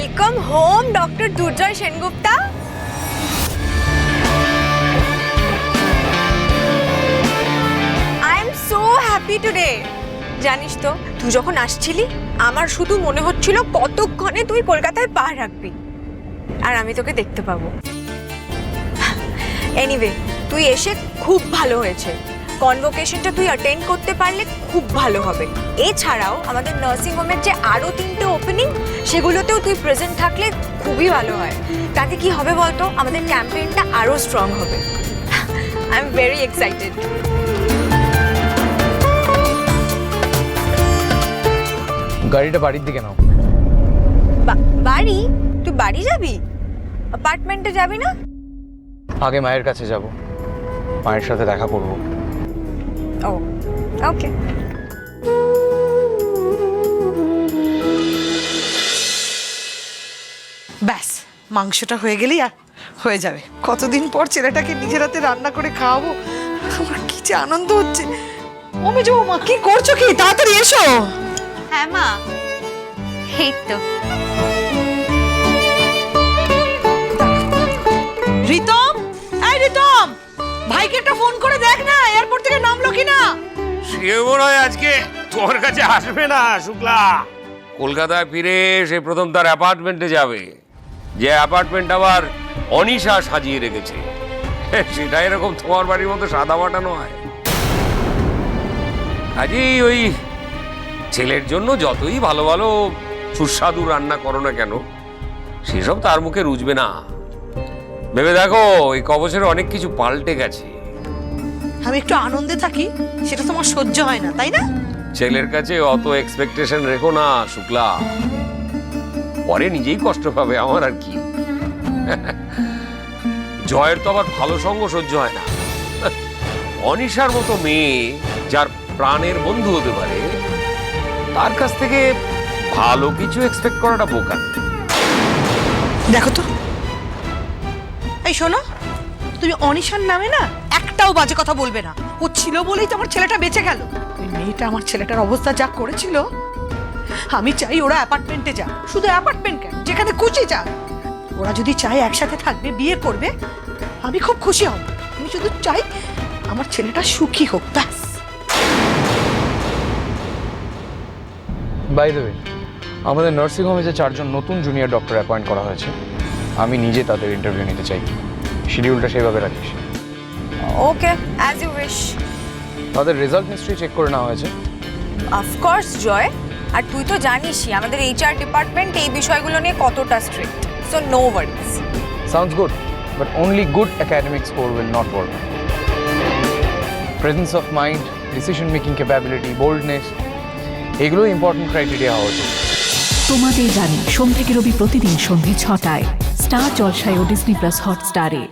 Welcome home doctor Durjoy Sengupta I am so happy today জানিস তো, তুই যখন আসছিলি, আমার শুধু মনে হচ্ছিল কতক্ষণে তুই কলকাতায় পা রাখবি। আর আমি তোকে দেখতে পাবো। এনিওয়ে তুই এসে খুব ভালো হয়েছে। কনভোকেশনটা তুই অ্যাটেন্ড করতে পারলে খুব ভালো হবে। এছাড়াও আমাদের নার্সিং হোমের যে আরও তিনটে ওপেনিং সেগুলোতেও তুই প্রেজেন্ট থাকলে খুবই ভালো হয়। তাতে কি হবে বলতো? আমাদের ক্যাম্পেইনটা আরও স্ট্রং হবে। আই এম ভেরি এক্সাইটেড গাড়িটা বাড়ির দিকে নাও। বাড়ি? তুই বাড়ি যাবি? অ্যাপার্টমেন্টে যাবি না? আগে মায়ের কাছে যাব। মায়ের সাথে দেখা করব। ও ওকে ব্যাস মাংসটা হয়ে গেলেই আর হয়ে যাবে। কতদিন পর ছেলেটাকে নিজের হাতে রান্না করে খাওয়াবো? আমার কি যে আনন্দ হচ্ছে। ওমে যে মা কি করছ কি? তাড়াতাড়ি এসো। হ্যাঁ মা এই তো। সে মনে হয় আজকে তোমার কাছে আসবে না, শুক্লা। কলকাতায় ফিরে সে প্রথম তার অ্যাপার্টমেন্টে যাবে। যে অ্যাপার্টমেন্ট আবার অনিশা সাজিয়ে রেখেছে। সেটা এরকম তোমার বাড়ির মতো সাদা বাটা নয়। কাজেই ওই ছেলের জন্য যতই ভালো ভালো সুস্বাদু রান্না করো না কেন, সেসব তার মুখে রুজবে না। ভেবে দেখো, এই কবছরে অনেক কিছু পাল্টে গেছে। আমি একটু আনন্দে থাকি সেটা তোমার সহ্য হয় না তাই না? ছেলের কাছে অত এক্সপেকটেশন রেখো না শুক্লা। পরে নিজেই কষ্ট পাবে আমার আর কি। জয়ের তো আবার ভালো সঙ্গ সহ্য হয় না। অনিশার মতো মেয়ে যার প্রাণের বন্ধু হতে পারে তার কাছ থেকে ভালো কিছু এক্সপেক্ট করাটা বোকা। দেখো তো। এই শোনো তুমি অনিশার নামে না একটাও বাজে কথা বলবে না। ও ছিল বলেই তো আমার ছেলেটা বেঁচে গেল। ওই মেয়েটা আমার ছেলেটার অবস্থা যা করেছিল, আমি চাই ওরা অ্যাপার্টমেন্টে যাক। শুধু অ্যাপার্টমেন্ট কেন? যেখানে খুশি যাক। ওরা যদি চায় একসাথে থাকবে, বিয়ে করবে, আমি খুব খুশি হব। আমি শুধু চাই আমার ছেলেটা সুখী হোক, ব্যাস। বাই ওয়ে আমাদের নার্সিং হোমে যে চারজন নতুন জুনিয়র ডক্টর অ্যাপয়েন্ট করা হয়েছে, আমি নিজে তাদের ইন্টারভিউ নিতে চাই। শিডিউলটা সেভাবে রাখিস। ওকে অ্যাজ ইউ উইশ তাদের রেজাল্ট হিস্ট্রি চেক করে নেওয়া হয়েছে। অফকোর্স জয় আর তুই তো জানিসই আমাদের এইচআর ডিপার্টমেন্ট এই বিষয়গুলো নিয়ে কতটা strict so no worries sounds good but only good academic score will not work presence of mind decision making capability boldness এগুলো ইম্পর্টেন্ট ক্রাইটেরিয়া হওয়া উচিত। তোমাদের জানি সোম থেকে রবি প্রতিদিন সন্ধে ছটায় স্টার জলসায় ও ডিসনি প্লাস হটস্টারে।